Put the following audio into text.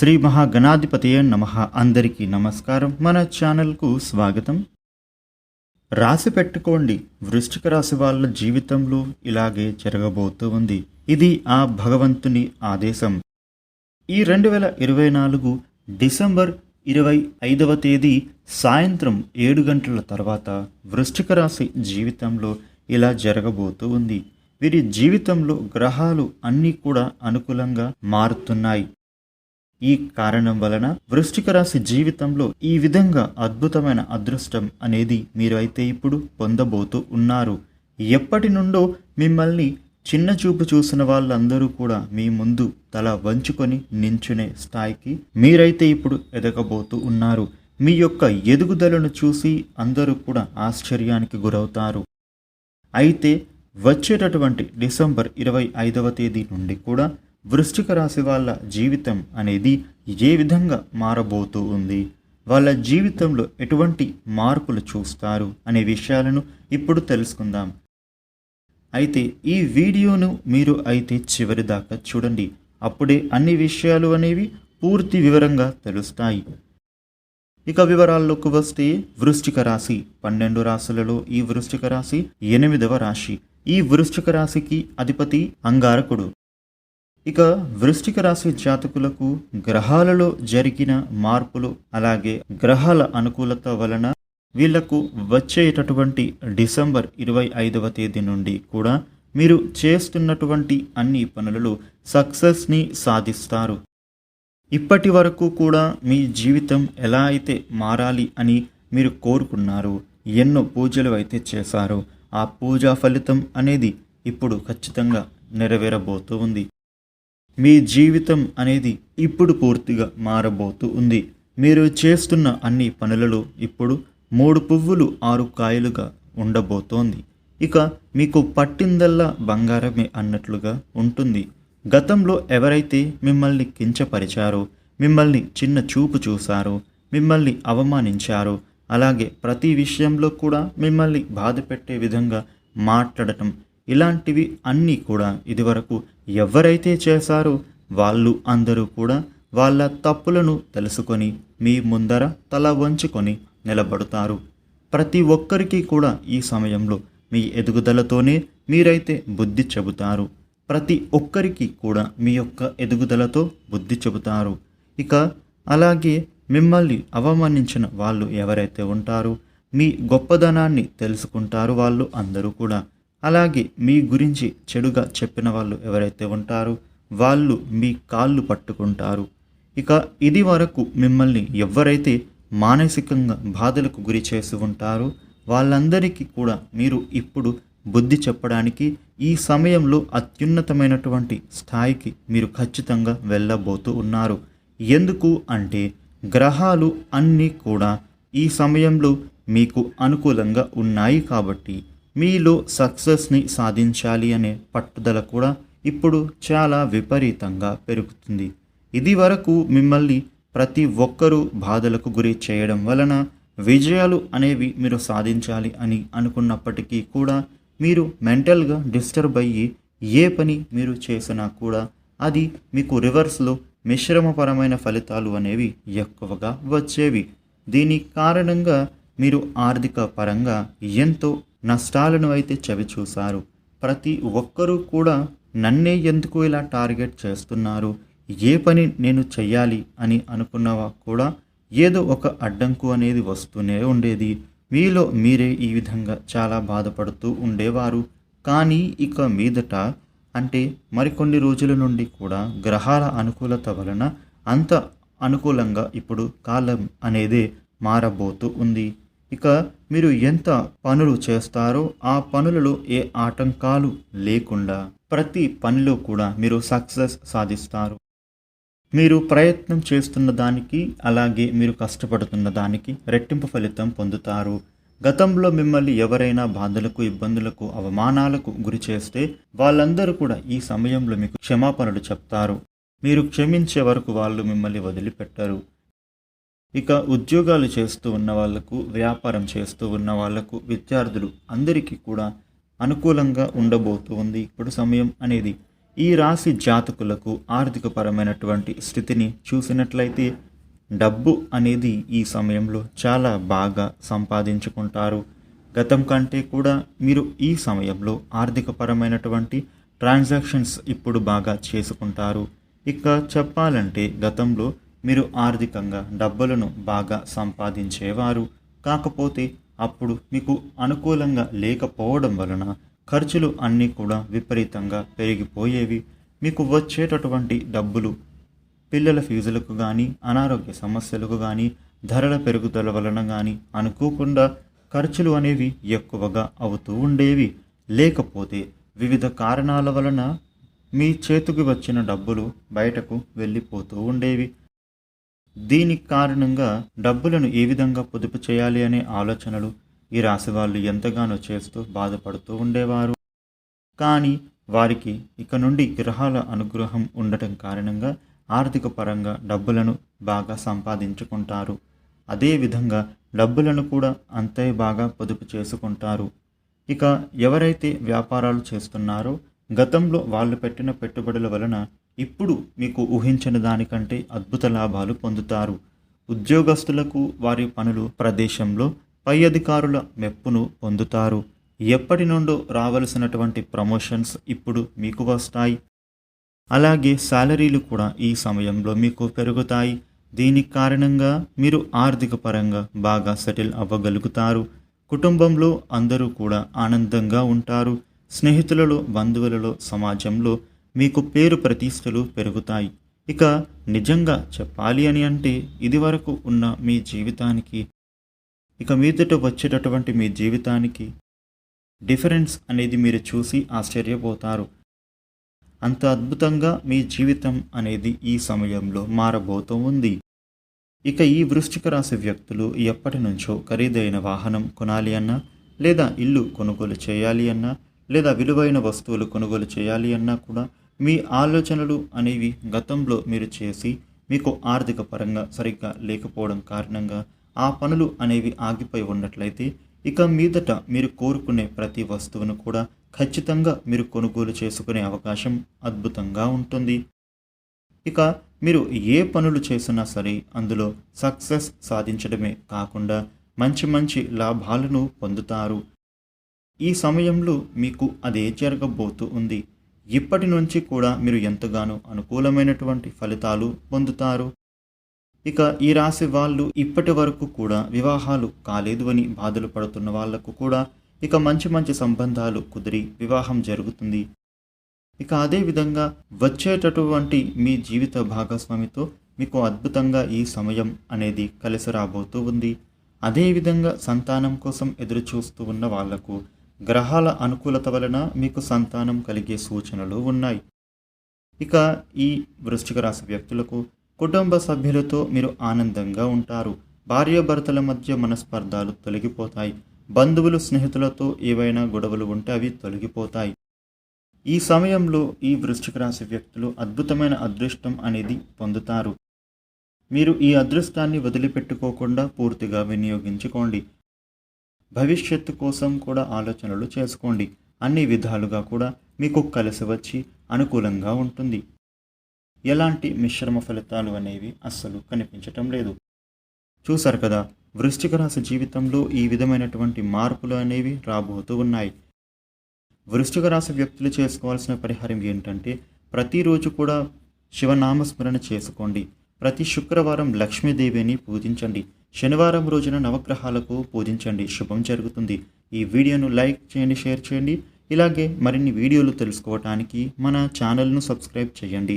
శ్రీ మహాగణాధిపతయ నమ. అందరికీ నమస్కారం. మన ఛానల్కు స్వాగతం. రాసి పెట్టుకోండి. వృష్టిక రాశి వాళ్ళ జీవితంలో ఇలాగే జరగబోతూ ఉంది. ఇది ఆ భగవంతుని ఆదేశం. ఈ రెండు వేల ఇరవై నాలుగు డిసెంబర్ ఇరవై ఐదవ తేదీ సాయంత్రం ఏడు గంటల తర్వాత వృష్టిక రాశి జీవితంలో ఇలా జరగబోతూ ఉంది. వీరి జీవితంలో గ్రహాలు అన్నీ కూడా అనుకూలంగా మారుతున్నాయి. ఈ కారణం వలన వృష్టిక రాశి జీవితంలో ఈ విధంగా అద్భుతమైన అదృష్టం అనేది మీరు అయితే ఇప్పుడు పొందబోతూ ఉన్నారు. ఎప్పటి నుండో మిమ్మల్ని చిన్న చూపు చూసిన వాళ్ళందరూ కూడా మీ ముందు తల వంచుకొని నించునే స్థాయికి మీరైతే ఇప్పుడు ఎదగబోతూ ఉన్నారు. మీ యొక్క ఎదుగుదలను చూసి అందరూ కూడా ఆశ్చర్యానికి గురవుతారు. అయితే వచ్చేటటువంటి డిసెంబర్ ఇరవై ఐదవ తేదీ నుండి కూడా వృశ్చిక రాశి వాళ్ళ జీవితం అనేది ఏ విధంగా మారబోతూ ఉంది? వాళ్ళ జీవితంలో ఎటువంటి మార్పులు చూస్తారు? అనే విషయాలను ఇప్పుడు తెలుసుకుందాం. అయితే ఈ వీడియోను మీరు అయితే చివరి దాకా చూడండి. అప్పుడే అన్ని విషయాలు అనేవి పూర్తి వివరంగా తెలుస్తాయి. ఇక వివరాల్లోకి వస్తే వృశ్చిక రాశి పన్నెండు రాశులలో ఈ వృశ్చిక రాశి ఎనిమిదవ రాశి. ఈ వృశ్చిక రాశికి అధిపతి అంగారకుడు. ఇక వృష్టిక రాశి జాతకులకు గ్రహాలలో జరిగిన మార్పులు అలాగే గ్రహాల అనుకూలత వలన వీళ్ళకు వచ్చేటటువంటి డిసెంబర్ ఇరవై ఐదవ తేదీ నుండి కూడా మీరు చేస్తున్నటువంటి అన్ని పనులలో సక్సెస్ని సాధిస్తారు. ఇప్పటి వరకు కూడా మీ జీవితం ఎలా అయితే మారాలి అని మీరు కోరుకున్నారు ఎన్నో పూజలు అయితే చేశారో ఆ పూజా ఫలితం అనేది ఇప్పుడు ఖచ్చితంగా నెరవేరబోతూ ఉంది. మీ జీవితం అనేది ఇప్పుడు పూర్తిగా మారబోతూ ఉంది. మీరు చేస్తున్న అన్ని పనులలో ఇప్పుడు మూడు పువ్వులు ఆరు కాయలుగా ఉండబోతోంది. ఇక మీకు పట్టిందల్లా బంగారమే అన్నట్లుగా ఉంటుంది. గతంలో ఎవరైతే మిమ్మల్ని కించపరిచారో మిమ్మల్ని చిన్న చూపు చూశారో మిమ్మల్ని అవమానించారో అలాగే ప్రతి విషయంలో కూడా మిమ్మల్ని బాధ పెట్టే విధంగా మాట్లాడటం ఇలాంటివి అన్నీ కూడా ఇదివరకు ఎవరైతే చేశారో వాళ్ళు అందరూ కూడా వాళ్ళ తప్పులను తెలుసుకొని మీ ముందర తల వంచుకొని నిలబడతారు. ప్రతి ఒక్కరికి కూడా ఈ సమయంలో మీ ఎదుగుదలతోనే మీరైతే బుద్ధి చెబుతారు. ప్రతి ఒక్కరికి కూడా మీ యొక్క ఎదుగుదలతో బుద్ధి చెబుతారు. ఇక అలాగే మిమ్మల్ని అవమానించిన వాళ్ళు ఎవరైతే ఉంటారో మీ గొప్పదనాన్ని తెలుసుకుంటారు వాళ్ళు అందరూ కూడా. అలాగే మీ గురించి చెడుగా చెప్పిన వాళ్ళు ఎవరైతే ఉంటారో వాళ్ళు మీ కాళ్ళు పట్టుకుంటారు. ఇక ఇది వరకు మిమ్మల్ని ఎవరైతే మానసికంగా బాధలకు గురి చేసి ఉంటారో వాళ్ళందరికీ కూడా మీరు ఇప్పుడు బుద్ధి చెప్పడానికి ఈ సమయంలో అత్యున్నతమైనటువంటి స్థాయికి మీరు ఖచ్చితంగా వెళ్ళబోతూ ఉన్నారు. ఎందుకు అంటే గ్రహాలు అన్నీ కూడా ఈ సమయంలో మీకు అనుకూలంగా ఉన్నాయి కాబట్టి మీలో సక్సెస్ని సాధించాలి అనే పట్టుదల కూడా ఇప్పుడు చాలా విపరీతంగా పెరుగుతుంది. ఇది వరకు మిమ్మల్ని ప్రతి ఒక్కరూ బాధలకు గురి చేయడం వలన విజయాలు అనేవి మీరు సాధించాలి అని అనుకున్నప్పటికీ కూడా మీరు మెంటల్గా డిస్టర్బ్ అయ్యి ఏ పని మీరు చేసినా కూడా అది మీకు రివర్స్లో మిశ్రమపరమైన ఫలితాలు అనేవి ఎక్కువగా వచ్చేవి. దీని కారణంగా మీరు ఆర్థిక పరంగా ఎంతో నష్టాలను అయితే చవిచూశారు. ప్రతి ఒక్కరూ కూడా నన్నే ఎందుకు ఇలా టార్గెట్ చేస్తున్నారు? ఏ పని నేను చెయ్యాలి అని అనుకున్నవా కూడా ఏదో ఒక అడ్డంకు అనేది వస్తూనే ఉండేది. మీలో మీరే ఈ విధంగా చాలా బాధపడుతూ ఉండేవారు. కానీ ఇక మీదట అంటే మరికొన్ని రోజుల నుండి కూడా గ్రహాల అనుకూలత వలన అంత అనుకూలంగా ఇప్పుడు కాలం అనేది మారబోతూ ఉంది. ఇక మీరు ఎంత పనులు చేస్తారో ఆ పనులలో ఏ ఆటంకాలు లేకుండా ప్రతి పనిలో కూడా మీరు సక్సెస్ సాధిస్తారు. మీరు ప్రయత్నం చేస్తున్న దానికి అలాగే మీరు కష్టపడుతున్న దానికి రెట్టింపు ఫలితం పొందుతారు. గతంలో మిమ్మల్ని ఎవరైనా బాధలకు ఇబ్బందులకు అవమానాలకు గురి చేస్తే వాళ్ళందరూ కూడా ఈ సమయంలో మీకు క్షమాపణలు చెప్తారు. మీరు క్షమించే వరకు వాళ్ళు మిమ్మల్ని వదిలిపెట్టరు. ఇక ఉద్యోగాలు చేస్తూ ఉన్న వాళ్ళకు వ్యాపారం చేస్తూ ఉన్న వాళ్ళకు విద్యార్థులు అందరికీ కూడా అనుకూలంగా ఉండబోతూ ఉంది ఇప్పుడు సమయం అనేది. ఈ రాశి జాతకులకు ఆర్థికపరమైనటువంటి స్థితిని చూసినట్లయితే డబ్బు అనేది ఈ సమయంలో చాలా బాగా సంపాదించుకుంటారు. గతం కంటే కూడా మీరు ఈ సమయంలో ఆర్థికపరమైనటువంటి ట్రాన్సాక్షన్స్ ఇప్పుడు బాగా చేసుకుంటారు. ఇక చెప్పాలంటే గతంలో మీరు ఆర్థికంగా డబ్బులను బాగా సంపాదించేవారు. కాకపోతే అప్పుడు మీకు అనుకూలంగా లేకపోవడం వలన ఖర్చులు అన్నీ కూడా విపరీతంగా పెరిగిపోయేవి. మీకు వచ్చేటటువంటి డబ్బులు పిల్లల ఫీజులకు కానీ అనారోగ్య సమస్యలకు కానీ ధరల పెరుగుదల వలన కానీ అనుకోకుండా ఖర్చులు అనేవి ఎక్కువగా అవుతూ ఉండేవి. లేకపోతే వివిధ కారణాల వలన మీ చేతికి వచ్చిన డబ్బులు బయటకు వెళ్ళిపోతూ ఉండేవి. దీనికి కారణంగా డబ్బులను ఏ విధంగా పొదుపు చేయాలి అనే ఆలోచనలు ఈ రాశి వాళ్ళు ఎంతగానో చేస్తూ బాధపడుతూ ఉండేవారు. కానీ వారికి ఇక నుండి గ్రహాల అనుగ్రహం ఉండటం కారణంగా ఆర్థిక పరంగా డబ్బులను బాగా సంపాదించుకుంటారు. అదేవిధంగా డబ్బులను కూడా అంతే బాగా పొదుపు చేసుకుంటారు. ఇక ఎవరైతే వ్యాపారాలు చేస్తున్నారో గతంలో వాళ్ళు పెట్టిన పెట్టుబడుల వలన ఇప్పుడు మీకు ఊహించని దానికంటే అద్భుత లాభాలు పొందుతారు. ఉద్యోగస్తులకు వారి పనులు ప్రదేశంలో పై అధికారుల మెప్పును పొందుతారు. ఎప్పటి నుండో రావలసినటువంటి ప్రమోషన్స్ ఇప్పుడు మీకు వస్తాయి. అలాగే శాలరీలు కూడా ఈ సమయంలో మీకు పెరుగుతాయి. దీనికి కారణంగా మీరు ఆర్థిక పరంగా బాగా సెటిల్ అవ్వగలుగుతారు. కుటుంబంలో అందరూ కూడా ఆనందంగా ఉంటారు. స్నేహితులలో బంధువులలో సమాజంలో మీకు పేరు ప్రతిష్టలు పెరుగుతాయి. ఇక నిజంగా చెప్పాలి అని అంటే ఇదివరకు ఉన్న మీ జీవితానికి ఇక మీదట వచ్చేటటువంటి మీ జీవితానికి డిఫరెన్స్ అనేది మీరు చూసి ఆశ్చర్యపోతారు. అంత అద్భుతంగా మీ జీవితం అనేది ఈ సమయంలో మారబోతూ ఉంది. ఇక ఈ వృశ్చిక రాశి వ్యక్తులు ఎప్పటి నుంచో ఖరీదైన వాహనం కొనాలి అన్నా లేదా ఇల్లు కొనుగోలు చేయాలి అన్నా లేదా విలువైన వస్తువులు కొనుగోలు చేయాలి అన్నా కూడా మీ ఆలోచనలు అనేవి గతంలో మీరు చేసి మీకు ఆర్థిక పరంగా సరిగ్గా లేకపోవడం కారణంగా ఆ పనులు అనేవి ఆగిపోయి ఉన్నట్లయితే ఇక మీదట మీరు కోరుకునే ప్రతి వస్తువును కూడా ఖచ్చితంగా మీరు కొనుగోలు చేసుకునే అవకాశం అద్భుతంగా ఉంటుంది. ఇక మీరు ఏ పనులు చేసినా సరే అందులో సక్సెస్ సాధించడమే కాకుండా మంచి మంచి లాభాలను పొందుతారు. ఈ సమయంలో మీకు అదే జరగబోతూ ఉంది. ఇప్పటి నుంచి కూడా మీరు ఎంతగానో అనుకూలమైనటువంటి ఫలితాలు పొందుతారు. ఇక ఈ రాశి వాళ్ళు ఇప్పటి వరకు కూడా వివాహాలు కాలేదు అని బాధలు పడుతున్న వాళ్ళకు కూడా ఇక మంచి మంచి సంబంధాలు కుదిరి వివాహం జరుగుతుంది. ఇక అదేవిధంగా వచ్చేటటువంటి మీ జీవిత భాగస్వామితో మీకు అద్భుతంగా ఈ సమయం అనేది కలిసి రాబోతూ ఉంది. అదేవిధంగా సంతానం కోసం ఎదురు చూస్తూ ఉన్న వాళ్ళకు గ్రహాల అనుకూలత వలన మీకు సంతానం కలిగే సూచనలు ఉన్నాయి. ఇక ఈ వృశ్చిక రాశి వ్యక్తులకు కుటుంబ సభ్యులతో మీరు ఆనందంగా ఉంటారు. భార్యాభర్తల మధ్య మనస్పర్ధాలు తొలగిపోతాయి. బంధువులు స్నేహితులతో ఏవైనా గొడవలు ఉంటే అవి తొలగిపోతాయి. ఈ సమయంలో ఈ వృశ్చిక రాశి వ్యక్తులు అద్భుతమైన అదృష్టం అనేది పొందుతారు. మీరు ఈ అదృష్టాన్ని వదిలిపెట్టుకోకుండా పూర్తిగా వినియోగించుకోండి. భవిష్యత్తు కోసం కూడా ఆలోచనలు చేసుకోండి. అన్ని విధాలుగా కూడా మీకు కలిసి వచ్చి అనుకూలంగా ఉంటుంది. ఎలాంటి మిశ్రమ ఫలితాలు అనేవి అస్సలు కనిపించటం లేదు. చూశారు కదా వృశ్చిక రాశి జీవితంలో ఈ విధమైనటువంటి మార్పులు అనేవి రాబోతూ ఉన్నాయి. వృశ్చిక రాశి వ్యక్తులు చేసుకోవాల్సిన పరిహారం ఏంటంటే ప్రతిరోజు కూడా శివనామస్మరణ చేసుకోండి. ప్రతి శుక్రవారం లక్ష్మీదేవిని పూజించండి. శనివారం రోజున నవగ్రహాలకు పూజించండి. శుభం జరుగుతుంది. ఈ వీడియోను లైక్ చేయండి షేర్ చేయండి. ఇలాగే మరిన్ని వీడియోలు తెలుసుకోవటానికి మన ఛానల్ను సబ్స్క్రైబ్ చేయండి.